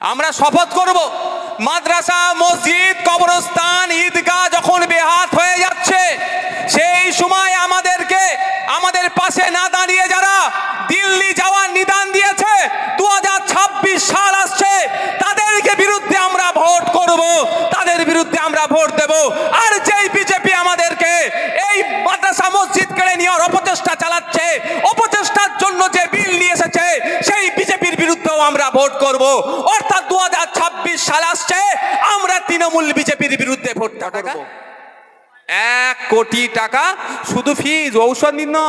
আমরা শপথ করব। মাদ্রাসা, মসজিদ, কবরস্থান, ঈদগাহ যখন বেহাত হয়ে যাচ্ছে, সেই সময় আমাদেরকে আমাদের পাশে না দাঁড়িয়ে যারা দিল্লি যাওয়ার নিদান দিয়েছে দু সাল আসছে, তাদেরকে বিরুদ্ধে আমরা ভোট করব, তাদের বিরুদ্ধে আমরা ভোট দেব। আর যেই বিজেপি আমাদেরকে এই মাদ্রাসা, মসজিদ কেড়ে নেওয়ার অপচেষ্টা চালাচ্ছে, অপচেষ্টার জন্য যে বিল নিয়ে এসেছে, সেই বিজেপির বিরুদ্ধেও আমরা ভোট করব। অর্থাৎ দু হাজার ছাব্বিশ সাল আসছে আমরা তৃণমূল বিজেপির বিরুদ্ধে ভোট করব? এক কোটি টাকা শুধু ফিজ ঔষধ নিন না।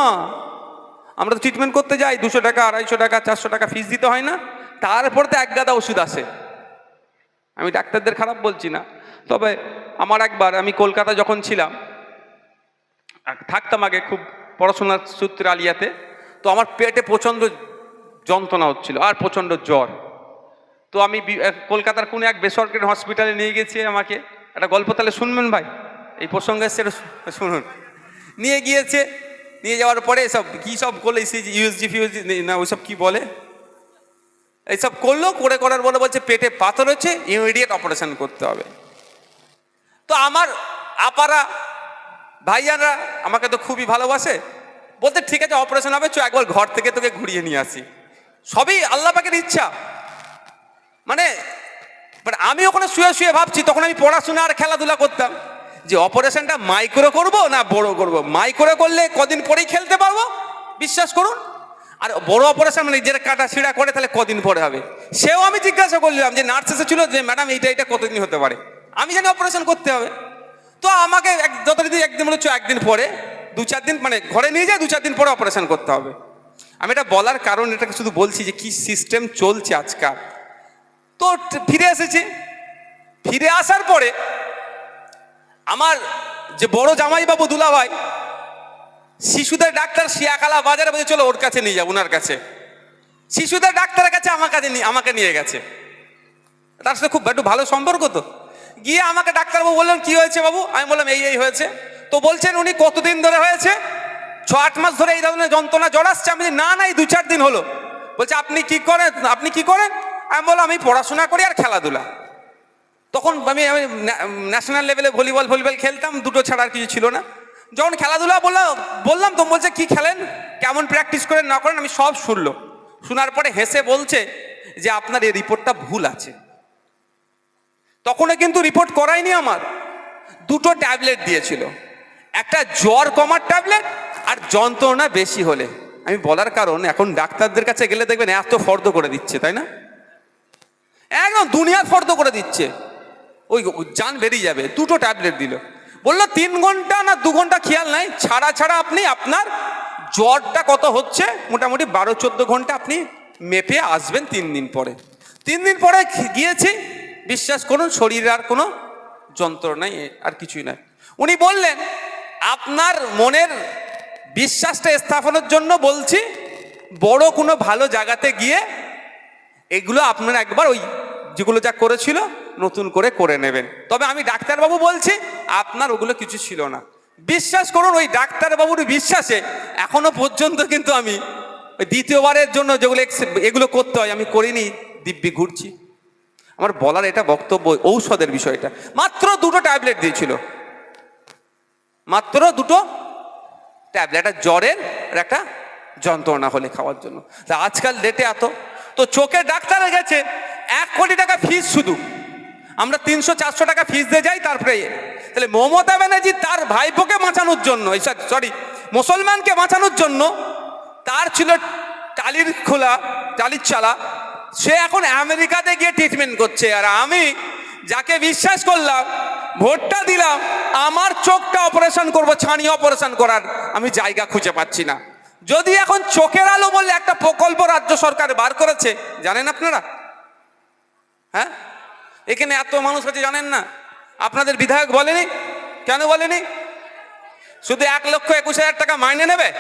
আমরা তো ট্রিটমেন্ট করতে যাই দুশো টাকা আড়াইশো টাকা চারশো টাকা ফিজ দিতে হয় না। তারপর তো এক গাদা ওষুধ আসে। আমি ডাক্তারদের খারাপ বলছি না। তবে আমার একবার আমি কলকাতা যখন ছিলাম থাকতাম আগে খুব পড়াশোনার সূত্রে আলিয়াতে তো আমার পেটে প্রচণ্ড যন্ত্রণা হচ্ছিল, আর প্রচণ্ড জ্বর। তো আমি কলকাতার কোনো এক বেসরকারি হসপিটালে নিয়ে গেছি আমাকে। একটা গল্প তাহলে শুনবেন ভাই? এই প্রসঙ্গে সেটা শুনুন। নিয়ে গিয়েছে, নিয়ে যাওয়ার পরে এসব, কী সব করল ইউএসজি ফিউএসজি না, ওইসব কী বলে? এইসব করল, করে করার বলে বলছে, পেটে পাথর হচ্ছে ইমিডিয়েট অপারেশন করতে হবে। তো আমার আপারা ভাইয়ারা আমাকে তো খুবই ভালোবাসে। বলতে, ঠিক আছে অপারেশন হবে, চ, একবার ঘর থেকে তোকে ঘুরিয়ে নিয়ে আসি। সবই আল্লাহ পাকের ইচ্ছা। মানে বাট আমি ওখানে শুয়ে শুয়ে ভাবছি, তখন আমি পড়াশোনা আর খেলাধুলা করতাম। যে অপারেশনটা মাইক্রো করব না বড় করব? মাইক্রো করলে কদিন পরেই খেলতে পারব? বিশ্বাস করুন। আর বড় অপারেশন মানে যেটা কাটা ছিঁড়া করে তাহলে কদিন পরে হবে? সেও আমি জিজ্ঞাসা করলাম যে নার্স এসেছিল যে, ম্যাডাম, এইটা এটা কতদিন হতে পারে? আমি জানি অপারেশন করতে হবে। তো আমাকে এক যতদিন একদিন বলেছ, একদিন পরে দু চার দিন মানে ঘরে নিয়ে যায় দু চার দিন পরে অপারেশন করতে হবে। আমি এটা বলার কারণ, এটাকে শুধু বলছি যে কি সিস্টেম চলছে আজকাল। তো ফিরে এসেছি। ফিরে আসার পরে আমার যে বড় জামাইবাবু দুলাভাই, শিশুদের ডাক্তার শিয়াখালা বাজারে বলছে, চলো ওর কাছে নিয়ে যাব ওনার কাছে। শিশুদের ডাক্তারের কাছে আমার কাছে আমাকে নিয়ে গেছে। তার সাথে খুব একটু ভালো সম্পর্ক তো। গিয়ে আমাকে ডাক্তারবাবু বললেন, কি হয়েছে বাবু? আমি বললাম, এই এই হয়েছে। তো বলছেন, উনি কতদিন ধরে হয়েছে? ছ আট মাস ধরে এই ধরনের যন্ত্রণা জ্বর আসছে, আমি না না, এই দু চার দিন হলো। বলছে, আপনি কি করেন? আপনি কি করেন? আমি বললাম, আমি পড়াশোনা করি আর খেলাধুলা। তখন আমি আমি ন্যা- ন্যাশনাল লেভেলে ভলিবল ভলিবল খেলতাম, দুটো ছাড়া আর কিছু ছিল না। যখন খেলাধুলা বললাম বললাম তো, বলছে, কি খেলেন? কেমন প্র্যাকটিস করেন, না করেন? আমি সব শুনলো। শোনার পরে হেসে বলছে যে, আপনার এই রিপোর্টটা ভুল আছে। তখনও কিন্তু রিপোর্ট করায়নি আমার। দুটো ট্যাবলেট দিয়েছিল। একটা জ্বর কমার ট্যাবলেট আর যন্ত্রণা বেশি হলে। আমি বলার কারণ, এখন ডাক্তারদের কাছে গেলে দেখবেন এত ফর্দ করে দিচ্ছে, তাই না? একদম দুনিয়ার ফর্দ করে দিচ্ছে। ওই যান বেরিয়ে যাবে, দুটো ট্যাবলেট দিল। বলল, তিন ঘণ্টা না দু ঘণ্টা খেয়াল নাই? ছাড়া ছাড়া আপনি আপনার জ্বরটা কত হচ্ছে? মোটামুটি বারো, চোদ্দ ঘণ্টা আপনি মেপে আসবেন তিন দিন পরে। তিন দিন পরে গিয়েছি, বিশ্বাস করুন, শরীরে আর কোনো যন্ত্রণাই, আর কিছুই নাই। উনি বললেন, আপনার মনের বিশ্বাসটা স্থাপনের জন্য বলছি, বড় কোনো ভালো জায়গাতে গিয়ে এগুলো আপনারা একবার ওই যেগুলো যা করেছিল নতুন করে করে নেবেন। তবে আমি ডাক্তারবাবু বলছি, আপনার ওগুলো কিছু ছিল না। বিশ্বাস করুন, ওই ডাক্তারবাবুর বিশ্বাসে এখনও পর্যন্ত কিন্তু আমি দ্বিতীয়বারের জন্য যেগুলো এগুলো করতে হয়, আমি করিনি, দিব্যি ঘুরছি। আমার বলার এটা বক্তব্য, ঔষধের বিষয়টা। মাত্র দুটো ট্যাবলেট দিয়েছিল। মাত্র দুটো ট্যাবলেট, একটা জ্বরের একটা যন্ত্রণা হলে খাওয়ার জন্য। তা আজকাল ডেটে এত। তো চোখের ডাক্তারে গেছে, এক কোটি টাকা ফিস শুধু। আমরা তিনশো, চারশো টাকা ফিস দিয়ে যাই, তারপরে তাহলে মমতা ব্যানার্জি তার ভাইপোকে বাঁচানোর জন্য সরি মুসলমানকে বাঁচানোর জন্য তার ছিল টালির খোলা, টালির চালা। সে এখন আমেরিকাতে গিয়ে ট্রিটমেন্ট করছে। আর আমি যাকে বিশ্বাস করলাম ভোটটা দিলাম, আমার চোখটা অপারেশন করব, ছানি অপারেশন করার। আমি জায়গা খুঁজে পাচ্ছি না। যদি এখন চোখের আলো বলে একটা প্রকল্প রাজ্য সরকার বার করেছে, জানেন আপনারা? হ্যাঁ? এখানে এত মানুষ আছে, জানেন না? আপনাদের বিধায়ক বলেনি? কেন বলেনি? শুধু এক লক্ষ একুশ হাজার টাকা মাইনে নেবে?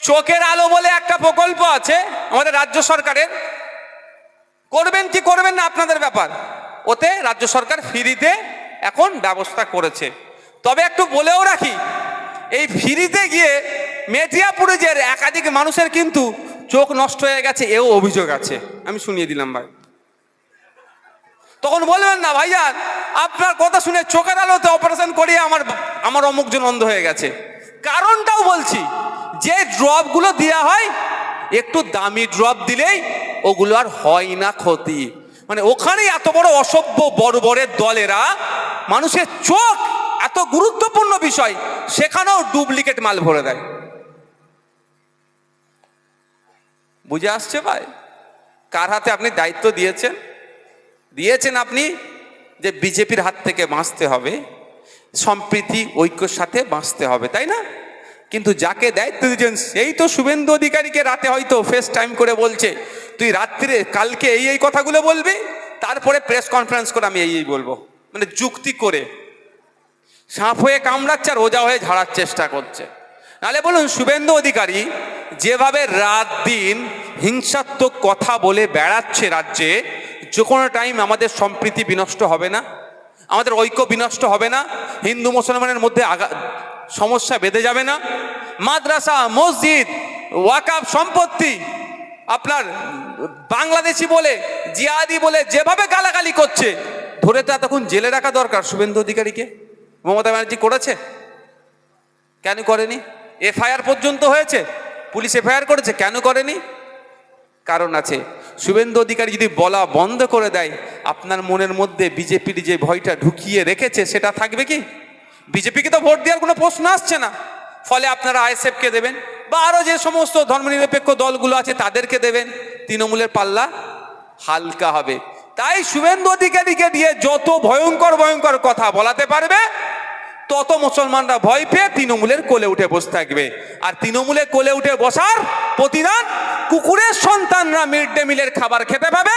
চোখের আলো বলে একটা প্রকল্প আছে আমাদের রাজ্য সরকারের। করবেন কি করবেন না আপনাদের ব্যাপার? ওতে রাজ্য সরকার ফ্রিতে এখন ব্যবস্থা করেছে। তবে একটু বলেও রাখি, এই ফ্রিতে গিয়ে মেটিয়াপুরে যে একাধিক মানুষের কিন্তু চোখ নষ্ট হয়ে গেছে, এও অভিযোগ আছে। আমি শুনিয়ে দিলাম ভাই। তখন বলবেন না, ভাইজান, আপনার কথা শুনে চোখের আলোতে অপারেশন করিয়ে আমার আমার অমুকজন অন্ধ হয়ে গেছে। কারণটাও বলছি, যে ড্রপগুলো দেওয়া হয়, একটু দামি ড্রপ দিলেই ওগুলো আর হয় না ক্ষতি। মানে ওখানে এত বড় অসভ্য বড় বড়ের দলেরা, মানুষের চোখ, এত গুরুত্বপূর্ণ বিষয়, সেখানেও ডুপ্লিকেট মাল ভরে দেয়। বুঝে আসছে ভাই? কার হাতে আপনি দায়িত্ব দিয়েছেন? দিয়েছেন আপনি যে বিজেপির হাত থেকে বাঁচতে হবে, সম্প্রীতি, ঐক্যর সাথে বাঁচতে হবে, তাই না? কিন্তু যাকে দায়িত্ব দিয়েছেন, সেই তো শুভেন্দু অধিকারীকে রাতে হয়তো ফেস টাইম করে বলছে, তুই রাত্রিরে কালকে এই এই কথাগুলো বলবি? তারপরে প্রেস কনফারেন্স করে আমি এই এই বলব। মানে যুক্তি করে। সাপ হয়ে কামড়াচ্ছে আর ওজা হয়ে ঝাড়ার চেষ্টা করছে। নাহলে বলুন, শুভেন্দু অধিকারী যেভাবে রাত দিন হিংসাত্মক কথা বলে বেড়াচ্ছে রাজ্যে, যে কোনো টাইম আমাদের সম্প্রীতি বিনষ্ট হবে না, আমাদের ঐক্য বিনষ্ট হবে না, হিন্দু মুসলমানের মধ্যে সমস্যা বেঁধে যাবে না। মাদ্রাসা, মসজিদ, ওয়াকাব সম্পত্তি, আপনার বাংলাদেশি বলে, জিয়াদি বলে যেভাবে গালাগালি করছে, ধরে তো এতক্ষণ জেলে রাখা দরকার শুভেন্দু অধিকারীকে। মমতা ব্যানার্জি করেছে? কেন করেনি? এফআইআর পর্যন্ত হয়েছে? পুলিশ এফআইআর করেছে? কেন করেনি? কারণ আছে, শুভেন্দু অধিকারী যদি বলা বন্ধ করে দেয়, আপনার মনের মধ্যে বিজেপির যে ভয়টা ঢুকিয়ে রেখেছে, সেটা থাকবে কি? বিজেপিকে তো ভোট দেওয়ার কোনো প্রশ্ন আসছে না। ফলে আপনারা আইএসএফকে দেবেন? বা আরও যে সমস্ত ধর্মনিরপেক্ষ দলগুলো আছে তাদেরকে দেবেন। তৃণমূলের পাল্লা হালকা হবে। তাই শুভেন্দু অধিকারীকে দিয়ে যত ভয়ঙ্কর ভয়ঙ্কর কথা বলাতে পারবে, তত মুসলমানরা ভয় পেয়ে তৃণমূলের কোলে উঠে বসে থাকবে। আর তৃণমূলে কোলে উঠে বসার প্রতিদান কুকুরের সন্তানরা মিড ডে মিলের খাবার খেতে পাবে,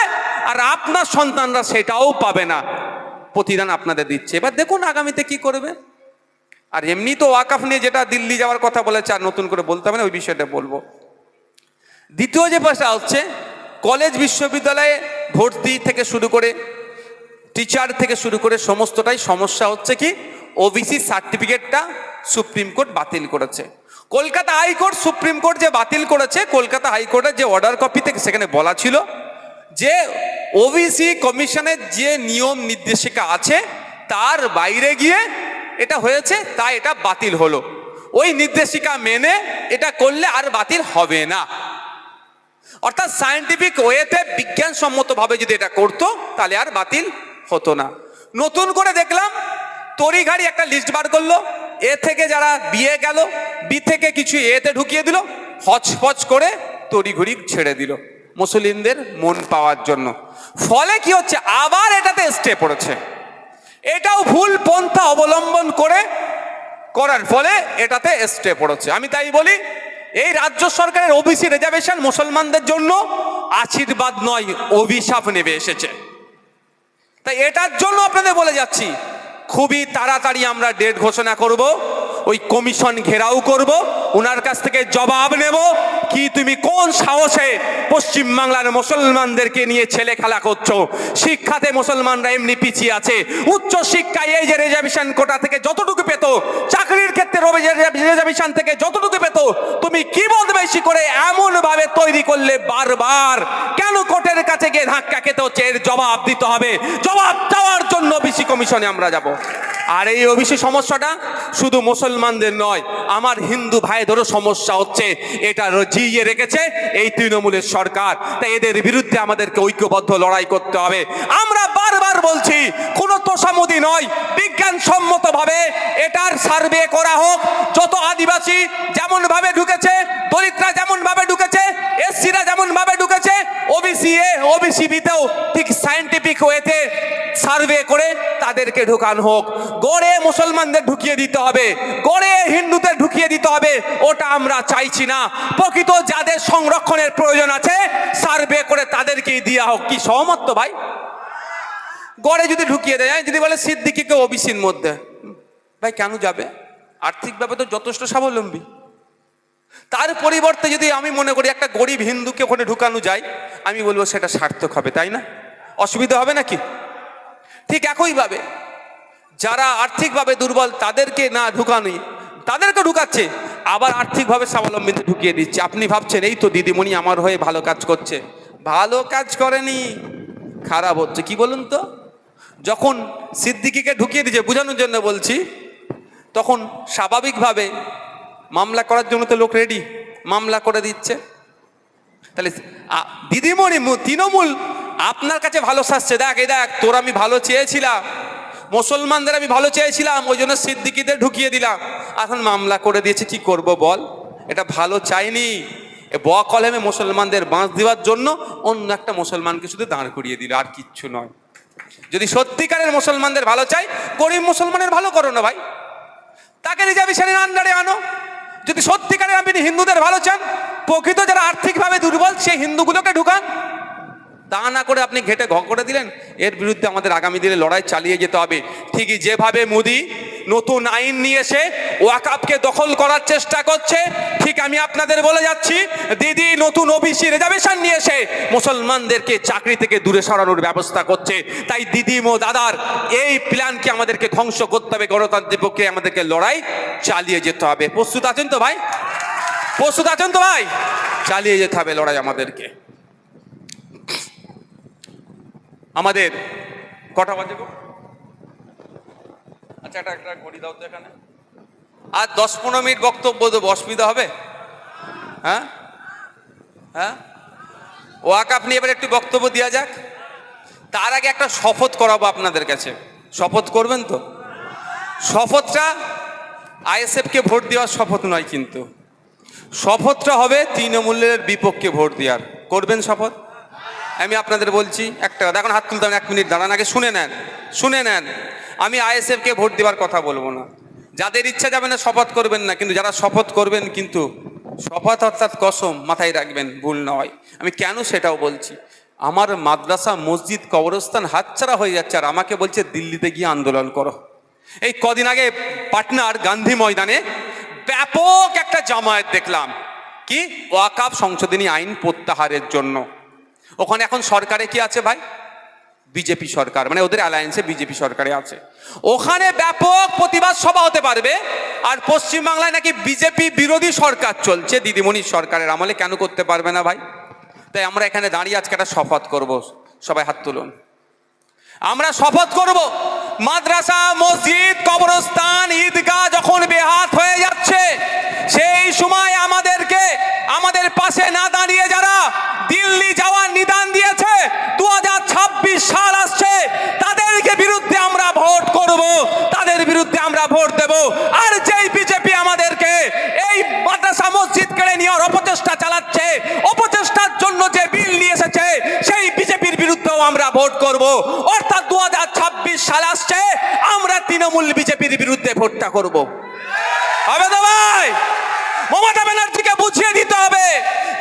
আর আপনার সন্তানরা সেটাও পাবে না। প্রতিদান আপনাদের দিচ্ছে। এবার দেখুন আগামীতে কি করবে। আর এমনি তো ওয়াকাফ নিয়ে যেটা দিল্লি যাওয়ার কথা বলেছে আর নতুন করে বলতে হবে না, ওই বিষয়টা বলব। দ্বিতীয় যে পাশটা হচ্ছে কলেজ বিশ্ববিদ্যালয়ে ভর্তি থেকে শুরু করে টিচার থেকে শুরু করে সমস্তটাই সমস্যা হচ্ছে কি? ওবিসি সার্টিফিকেটটা সুপ্রিম কোর্ট বাতিল করেছে। কলকাতা হাইকোর্ট সুপ্রিম কোর্ট যে বাতিল করেছে, কলকাতা হাইকোর্টের যে অর্ডার কপি থেকে সেখানে বলা ছিল যে ওবিসি কমিশনের যে নিয়ম নির্দেশিকা আছে, তার বাইরে গিয়ে এটা হয়েছে, তাই এটা বাতিল হলো। ওই নির্দেশিকা মেনে এটা করলে আর বাতিল হবে না। অর্থাৎ সায়েন্টিফিক ওয়েতে বিজ্ঞানসম্মতভাবে যদি এটা করতো, তাহলে আর বাতিল হতো না। নতুন করে দেখলাম, তড়িঘাড়ি একটা লিস্ট বার করল। এ থেকে যারা বিয়ে গেল বি থেকে কিছু এতে ঢুকিয়ে দিল হচপচ করে তড়িঘড়ি ছেড়ে দিল মুসলিমদের মন পাওয়ার জন্য। ফলে কি হচ্ছে? আবার এটাতে স্টে পড়েছে। এটাও ভুল পন্থা অবলম্বন করে করার ফলে এটাতে স্টে পড়েছে। আমি তাই বলি, এই রাজ্য সরকারের ওবিসি রিজার্ভেশন মুসলমানদের জন্য আশীর্বাদ নয়, অভিশাপ নেবে এসেছে। তাই এটার জন্য আপনাদের বলে যাচ্ছি, খুবই তাড়াতাড়ি আমরা ডেট ঘোষণা করব। ওই কমিশন ঘেরাও করব ওনার কাছ থেকে জবাব নেব, কি তুমি কোন সাহসে পশ্চিমবাংলার মুসলমানদেরকে নিয়ে ছেলে খেলা করছ? শিক্ষাতে মুসলমানরা এমনি পিছিয়ে আছে। উচ্চ শিক্ষায় এই যে রিজার্ভেশন কোটা থেকে যতটুকু পেত, চাকরির ক্ষেত্রে রেজার্ভেশন থেকে যতটুকু পেত, তুমি কি বেশি করে এমন ভাবে তৈরি করলে বারবার? কেন কোর্টের কাছে গিয়ে ধাক্কা খেতে হচ্ছে? এর জবাব দিতে হবে। জবাব দেওয়ার জন্য বিসি কমিশনে আমরা যাব। আর এই ওবিসি সমস্যাটা শুধু মুসলমানদের নয়, আমার হিন্দু ভাইদেরও সমস্যা হচ্ছে, এটা জিয়ে রেখেছে এই তৃণমূলের সরকার। তাই এদের বিরুদ্ধে আমাদেরকে ঐক্যবদ্ধ লড়াই করতে হবে। আমরা বারবার বলছি, কোনো তোষামুদি নয়, বিজ্ঞানসম্মতভাবে এটার সার্ভে করা হোক। যত আদিবাসী যেমন ভাবে ঢুকেছে দলিতরা ওবিসি এ ওবিসি বিতেও ঠিক সায়েন্টিফিক ওয়েতে সার্ভে করে তাদেরকে ঢোকান হোক। গড়ে মুসলমানদের ঢুকিয়ে দিতে হবে, গড়ে হিন্দুদের ঢুকিয়ে দিতে হবে, ওটা আমরা চাইছি না। প্রকৃত যাদের সংরক্ষণের প্রয়োজন আছে সার্ভে করে তাদেরকেই দেওয়া হোক। কি সহমত ভাই? গড়ে যদি ঢুকিয়ে দেয়, যদি বলে সিদ্দিকিকে ওবিসির মধ্যে, ভাই কেন যাবে? আর্থিকভাবে তো যথেষ্ট স্বাবলম্বী। তার পরিবর্তে যদি আমি মনে করি একটা গরিব হিন্দুকে ওখানে ঢুকানো যায়, আমি বলব সেটা সার্থক হবে, তাই না? অসুবিধা হবে নাকি? ঠিক একইভাবে যারা আর্থিকভাবে দুর্বল, তাদেরকে না ঢুকানি তাদেরকে ঢুকাচ্ছে, আবার আর্থিকভাবে স্বাবলম্বীতে ঢুকিয়ে দিচ্ছে। আপনি ভাবছেন, এই তো দিদিমণি আমার হয়ে ভালো কাজ করছে। ভালো কাজ করেনি। খারাপ হচ্ছে, কি বলুন তো? যখন সিদ্দিকিকে ঢুকিয়ে দিচ্ছে বোঝানোর জন্য বলছি, তখন স্বাভাবিকভাবে মামলা করার জন্য তো লোক রেডি মামলা করে দিচ্ছে। তাহলে দিদিমণি তৃণমূল আপনার কাছে ভালো শাসছে দেখ, এই দেখ, তোর আমি ভালো চেয়েছিলাম, মুসলমানদের আমি ভালো চেয়েছিলাম, ওই জন্য সিদ্দিকিদের ঢুকিয়ে দিলাম। এখন মামলা করে দিয়েছে, কি করব বল? এটা ভালো চাইনি। ব কলমে মুসলমানদের বাঁশ দেওয়ার জন্য অন্য একটা মুসলমানকে শুধু দাঁড় করিয়ে দিল, আর কিচ্ছু নয়। যদি সত্যিকারের মুসলমানদের ভালো চাই, গরিব মুসলমানের ভালো করো না ভাই। তাকে রিজার্ভেশনের আন্ডারে আনো। যদি সত্যিকারের আপনি হিন্দুদের ভালো চান প্রকৃত যারা আর্থিকভাবে দুর্বল সেই হিন্দুগুলোকে ঢুকান। তা না করে আপনি ঘেটে ঘ করে দিলেন, এর বিরুদ্ধে আমাদের আগামী দিনে লড়াই চালিয়ে যেতে হবে। ঠিকই যেভাবে মোদি নতুন আইন নিয়ে এসে ওয়াকাপকে দখল করার চেষ্টা করছে, ঠিক আমি আপনাদের বলে যাচ্ছি, দিদি নতুন ওবিসি রিজার্ভেশন নিয়ে এসে মুসলমানদেরকে চাকরি থেকে দূরে সরানোর ব্যবস্থা করছে। তাই দিদি মো দাদার এই প্ল্যানকে আমাদেরকে ধ্বংস করতে হবে, গণতান্ত্রিক পক্ষে আমাদেরকে লড়াই চালিয়ে যেতে হবে। প্রস্তুত আছেন তো ভাই? প্রস্তুত আছেন তো ভাই? চালিয়ে যেতে হবে লড়াই আমাদেরকে। আমাদের কটা বাজে গো? আচ্ছা একটা একটা ঘড়ি দাও তো এখানে। আর দশ পনেরো মিনিট বক্তব্য দেবো, অসুবিধা হবে? হ্যাঁ? হ্যাঁ? ওয়াক আপনি এবার একটু বক্তব্য দেওয়া যাক। তার আগে একটা শপথ করাবো আপনাদের কাছে। শপথ করবেন তো? শপথটা আইএসএফকে ভোট দেওয়ার শপথ নয় কিন্তু। শপথটা হবে তৃণমূলের বিপক্ষে ভোট দেওয়ার। করবেন শপথ? আমি আপনাদের বলছি একটা কথা এখন হাত তুলতে হবে এক মিনিট দাঁড়ান, আগে শুনে নেন শুনে নেন। আমি আইএসএফকে ভোট দেওয়ার কথা বলব না। যাদের ইচ্ছা যাবে না, শপথ করবেন না, কিন্তু যারা শপথ করবেন কিন্তু, শপথ অর্থাৎ কসম মাথায় রাখবেন, ভুল নয়। আমি কেন সেটাও বলছি, আমার মাদ্রাসা, মসজিদ, কবরস্থান হাতছাড়া হয়ে যাচ্ছে, আর আমাকে বলছে, দিল্লিতে গিয়ে আন্দোলন করো। এই কদিন আগে পাটনার গান্ধী ময়দানে ব্যাপক একটা জামায়াত দেখলাম। কি? ওয়াকাফ সংশোধনী আইন প্রত্যাহারের জন্য। ওখানে এখন সরকারে কি আছে ভাই? বিজেপি সরকার মানে ওদের অ্যালায়েন্সে বিজেপি সরকারে আছে। ওখানে ব্যাপক প্রতিবাদ সভা হতে পারবে, আর পশ্চিমবাংলায় নাকি বিজেপি বিরোধী সরকার চলছে, দিদিমণির সরকারের আমলে কেন করতে পারবে না ভাই? তাই আমরা এখানে দাঁড়িয়ে আজকে একটা শপথ করব, সবাই হাত তুলুন। আমরা শপথ করব, মাদ্রাসা, মসজিদ, কবরস্থান, ঈদগাহ যখন বেহাত হয়ে যাচ্ছে, সেই সময় আমাদেরকে আমাদের পাশে না দাঁড়িয়ে যারা দিল্লি যাওয়ার নিদান দিয়েছে, দুহাজার ছাব্বিশ সাল আসছে, তাদেরকে বিরুদ্ধে আমরা ভোট করব, তাদের বিরুদ্ধে আমরা ভোট দেব। আর যেই বিজেপি আমাদেরকে এই মাদ্রাসা মসজিদ কেড়ে নেওয়ার অপচেষ্টা চালাচ্ছে, অপচেষ্টার জন্য যে বিল নিয়ে এসেছে, সেই বিজেপির বিরুদ্ধেও আমরা ভোট করব। অর্থাৎ দু হাজার ছাব্বিশ সাল আসছে, আমরা তৃণমূল বিজেপির বিরুদ্ধে ভোটটা করব হবে তো ভাই মমতা ব্যানার্জিকে বুঝিয়ে দিতে হবে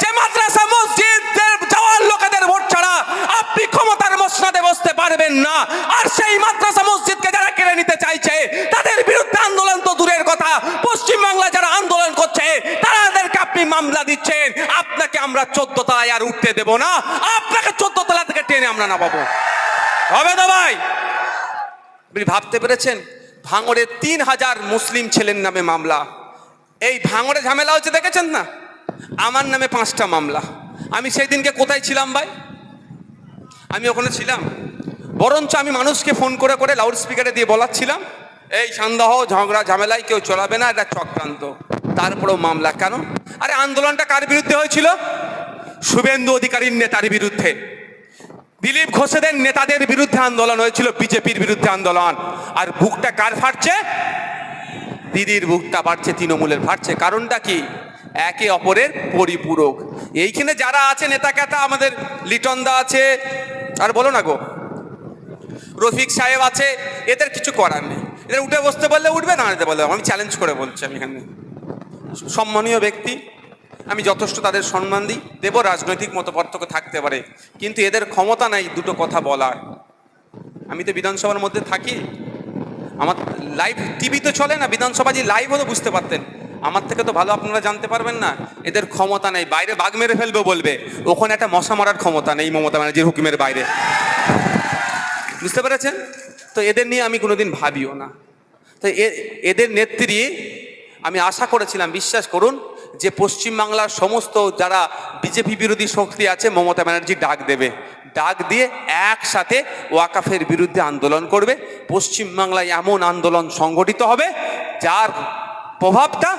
যে মাদ্রাসা মসজিদের যাওয়ার লোকেদের ভোট ছাড়া আপনি ক্ষমতার মসনাদে বসতে পারবেন না আর সেই মাদ্রাসা মসজিদকে যারা কেড়ে নিতে চাইছে তাদের বিরুদ্ধে আন্দোলন তো দূরের কথা পশ্চিমবাংলা যারা আন্দোলন করছে তাদেরকে আপনি মামলা দিচ্ছেন আপনাকে আমরা চোদ্দ তলায় আর উঠতে দেব না। আপনাকে চোদ্দ তলা থেকে টেনে আমরা নামাবো। হবে তো ভাই? আপনি ভাবতে পেরেছেন? ভাঙড়ে তিন হাজার মুসলিম ছেলের নামে মামলা। এই ভাঙড়ে ঝামেলা হচ্ছে, দেখেছেন না? আমার নামে পাঁচটা মামলা। আমি সেই দিনকে কোথায় ছিলাম ভাই? আমি ওখানে ছিলাম। বরঞ্চ আমি মানুষকে ফোন করে করে লাউড স্পিকারে দিয়ে বলাচ্ছিলাম, এই সন্দেহ, ঝগড়া, ঝামেলায় কেউ চলাবে না, এটা চক্রান্ত। তারপরেও মামলা কেন? আরে, আন্দোলনটা কার বিরুদ্ধে হয়েছিল? শুভেন্দু অধিকারীর নেতার বিরুদ্ধে। দিলীপ ঘোষেদের নেতাদের বিরুদ্ধে আন্দোলন হয়েছিল, বিজেপির বিরুদ্ধে আন্দোলন। আর বুকটা কার ফাটছে? দিদির বুকটা বাড়ছে তৃণমূলের ফাটছে। কারণটা কি? একে অপরের পরিপূরক। এইখানে যারা আছে নেতা কেতা আমাদের লিটনদা আছে, আর বলো না গো। রফিক সাহেব আছে, এদের কিছু করার নেই। এদের উঠে বসতে বললে উঠবে, না বললে আমি চ্যালেঞ্জ করে বলছি আমি এখানে। সম্মানীয় ব্যক্তি আমি যথেষ্ট তাদের সম্মান দিই। দেব রাজনৈতিক মত পার্থক্য থাকতে পারে, কিন্তু এদের ক্ষমতা নাই দুটো কথা বলার। আমি তো বিধানসভার মধ্যে থাকি। আমার লাইভ টিভি তো চলে না, বিধানসভা যে লাইভ হতো বুঝতে পারতেন। আমার থেকে তো ভালো আপনারা জানতে পারবেন না। এদের ক্ষমতা নেই, বাইরে বাঘ মেরে ফেলবে বলবে। ওখানে একটা মশা মারার ক্ষমতা নেই মমতা ব্যানার্জির হুকুমের বাইরে। বুঝতে পেরেছেন? তো এদের নিয়ে আমি কোনোদিন ভাবিও না। তো এদের নেত্রী, আমি আশা করেছিলাম, বিশ্বাস করুন যে পশ্চিমবাংলার সমস্ত যারা বিজেপি বিরোধী শক্তি আছে, মমতা ব্যানার্জি ডাক দেবে। ডাক দিয়ে একসাথে ওয়াকাফের বিরুদ্ধে আন্দোলন করবে। পশ্চিমবাংলায় এমন আন্দোলন সংগঠিত হবে, যার প্রভাবটা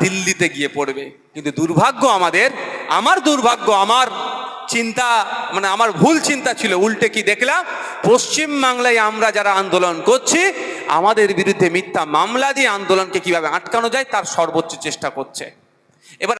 দিল্লিতে গিয়ে পড়বে। কিন্তু দুর্ভাগ্য আমাদের, আমার দুর্ভাগ্য, আমার চিন্তা মানে আমার ভুল চিন্তা ছিল, উল্টে কি দেখলাম? পশ্চিম বাংলায় আমরা যারা আন্দোলন করছি, আমাদের বিরুদ্ধে মিথ্যা মামলা দিয়ে আন্দোলনকে কীভাবে আটকানো যায়, তার সর্বোচ্চ চেষ্টা করছে।